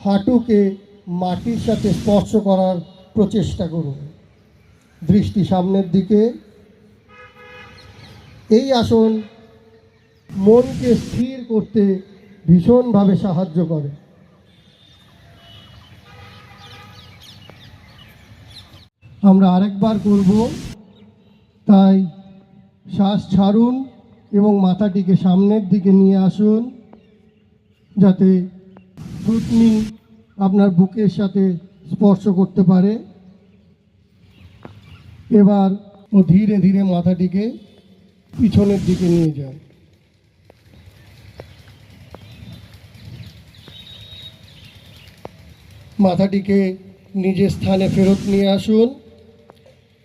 হাঁটুকে মাটির সাথে স্পর্শ করার প্রচেষ্টা করুন। দৃষ্টি সামনের দিকে। এই আসন মনকে স্থির করতে ভীষণভাবে সাহায্য করে। আমরা আরেকবার করব। তাই শ্বাস ছাড়ুন এবং মাথাটিকে সামনের দিকে নিয়ে আসুন, যাতে থুতনি আপনার বুকের সাথে স্পর্শ করতে পারে। এবার ও ধীরে ধীরে মাথাটিকে পিছনের দিকে নিয়ে যায়। মাথাটিকে নিজের স্থানে ফেরত নিয়ে আসুন।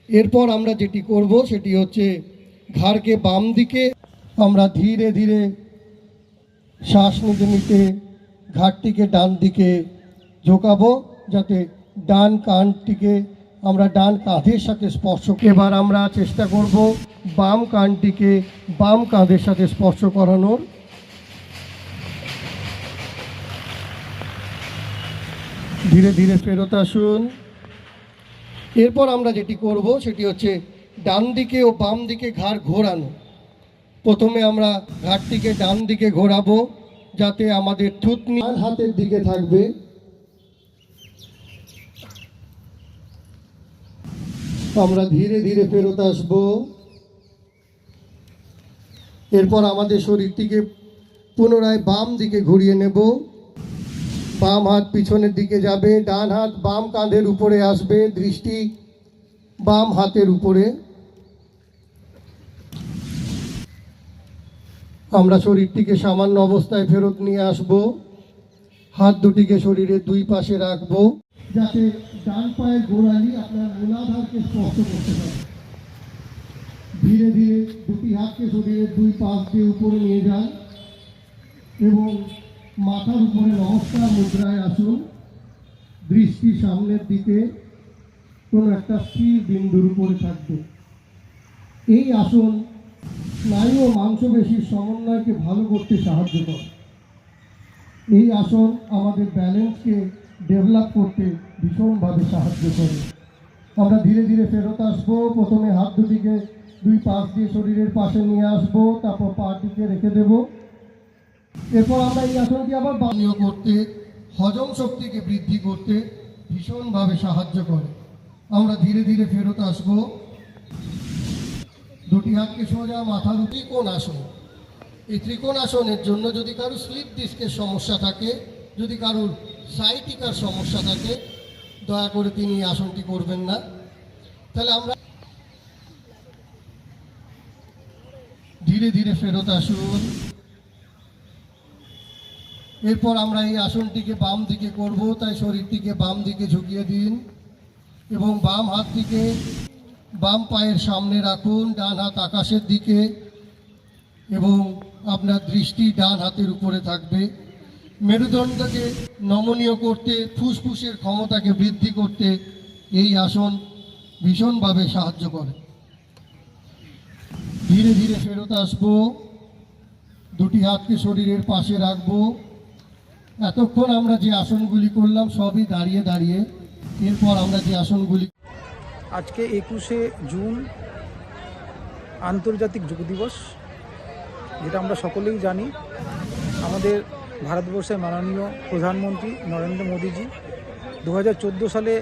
এরপর আমরা যেটি করব সেটি হচ্ছে ঘাড়কে বাম দিকে আমরা ধীরে ধীরে শ্বাস নিতে নিতে ঘাটটিকে ডান দিকে ঝোঁকাবো যাতে ডান কানটিকে, আমরা ডান কাঁধের সাথে স্পর্শ এবার আমরা চেষ্টা করব বাম কানটিকে বাম কাঁধের সাথে স্পর্শ করানোর। ধীরে ধীরে ফেরত আসুন। এরপর আমরা যেটি করব সেটি হচ্ছে ডান দিকে ও বাম দিকে ঘাড় ঘোরানো। প্রথমে আমরা ঘাটটিকে ডান দিকে ঘোরাবো। যাতে আমাদের থুতনি ডান হাতের দিকে থাকবে। আমরা ধীরে ধীরে ফেরত আসব। এরপর আমাদের শরীরটিকে পুনরায় বাম দিকে ঘুরিয়ে নেব। বাম হাত পিছনের দিকে যাবে, ডান হাত বাম কাঁধের উপরে আসবে, দৃষ্টি বাম হাতের উপরে। আমরা শরীরটিকে সামান্য অবস্থায় ফেরত নিয়ে আসব। হাত দুটিকে শরীরের দুই পাশে রাখব। যাতে ডান পায়ের গোড়ালি আপনার মূলাধারকে স্পর্শ করতে পারে। ধীরে ধীরে দুটি হাতকে শরীরের দুই পাশ দিয়ে উপরে নিয়ে যান এবং মাথার উপরে নমস্কার মুদ্রায় আসুন। দৃষ্টি সামনের দিকে কোনো একটা স্থির বিন্দুর উপরে থাকবে। এই আসন স্নায়ু ও মাংসপেশির সমন্বয়কে ভালো করতে সাহায্য করে। এই আসন আমাদের ব্যালেন্সকে ডেভেলপ করতে ভীষণভাবে সাহায্য করে। আমরা ধীরে ধীরে ফেরত আসব, প্রথমে হাত দুটিকে দুই পাশ দিয়ে শরীরের পাশে নিয়ে আসব, তারপর পাটিকে রেখে দেবো। এরপর আমরা এই আসনটি আবার বানীয় করতে, হজম শক্তিকে বৃদ্ধি করতে ভীষণভাবে সাহায্য করে। আমরা ধীরে ধীরে ফেরত আসব। দুটি হাতকে সোজা মাথার কোন আসন এই ত্রিকোণ আসনের জন্য যদি কারও স্লিপ ডিস্কের সমস্যা থাকে, যদি কারোর সাইটিকার সমস্যা থাকে, দয়া করে তিনি আসনটি করবেন না। তাহলে আমরা ধীরে ধীরে ফেরত আসুন। এরপর আমরা এই আসনটিকে বাম দিকে করব, তাই শরীরটিকে বাম দিকে ঝুঁকিয়ে দিন এবং বাম হাতটিকে বাম পায়ের সামনে রাখুন, ডান হাত আকাশের দিকে এবং আপনার দৃষ্টি ডান হাতের উপরে থাকবে। মেরুদণ্ডকে নমনীয় করতে, ফুসফুসের ক্ষমতাকে বৃদ্ধি করতে এই আসন ভীষণভাবে সাহায্য করে। ধীরে ধীরে ফেরত আসব, দুটি হাতকে শরীরের পাশে রাখব। এতক্ষণ আমরা যে আসনগুলি করলাম, সবই দাঁড়িয়ে দাঁড়িয়ে, এরপর আমরা যে আসনগুলি আজকে একুশে জুন আন্তর্জাতিক যোগ দিবস, যেটা আমরা সকলেই জানি। আমাদের ভারতবর্ষের মাননীয় প্রধানমন্ত্রী নরেন্দ্র মোদীজি দু হাজার চোদ্দ সালে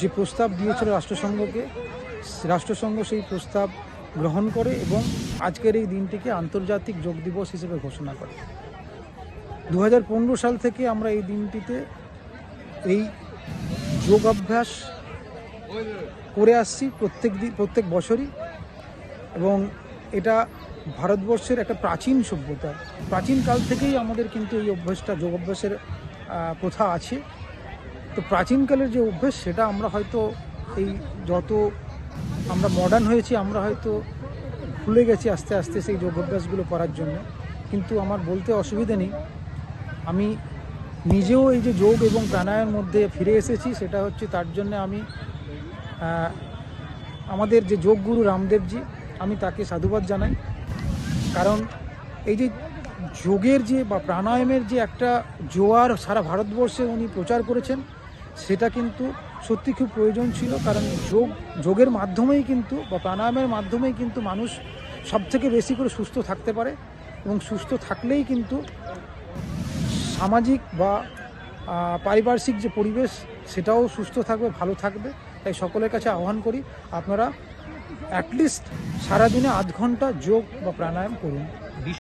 যে প্রস্তাব দিয়েছিল রাষ্ট্রসংঘকে, রাষ্ট্রসংঘ সেই প্রস্তাব গ্রহণ করে এবং আজকের এই দিনটিকে আন্তর্জাতিক যোগ দিবস হিসেবে ঘোষণা করে। দু হাজার পনেরো সাল থেকে আমরা এই দিনটিতে এই যোগ অভ্যাস করে আসছি প্রত্যেক দিন প্রত্যেক বছরই। এবং এটা ভারতবর্ষের একটা প্রাচীন সভ্যতা। প্রাচীন কাল থেকেই আমাদের কিন্তু এই অভ্যাসটা, যোগ অভ্যাসের প্রথা আছে। তো প্রাচীনকালের যে অভ্যাস, সেটা আমরা হয়তো এই যত আমরা মডার্ন হয়েছি, আমরা হয়তো ভুলে গেছি আস্তে আস্তে সেই যোগ অভ্যাসগুলো করার জন্য। কিন্তু আমার বলতে অসুবিধে নেই। আমি নিজেও এই যে যোগ এবং প্রাণায়ামের মধ্যে ফিরে এসেছি, সেটা হচ্ছে তার জন্য আমি আমাদের যে যোগগুরু রামদেবজি, আমি তাকে সাধুবাদ জানাই। কারণ এই যে যোগের যে বা প্রাণায়ামের যে একটা জোয়ার সারা ভারতবর্ষে উনি প্রচার করেছেন, সেটা কিন্তু সত্যি খুব প্রয়োজন ছিল। কারণ যোগ, যোগের মাধ্যমেই কিন্তু বা প্রাণায়ামের মাধ্যমেই কিন্তু মানুষ সব থেকে বেশি করে সুস্থ থাকতে পারে এবং সুস্থ থাকলেই কিন্তু সামাজিক বা পারিপার্শ্বিক যে পরিবেশ, সেটাও সুস্থ থাকবে, ভালো থাকবে। তাই সকলের কাছে আহ্বান করি আপনারা অ্যাটলিস্ট সারাদিনে আধ ঘণ্টা যোগ বা প্রাণায়াম করুন।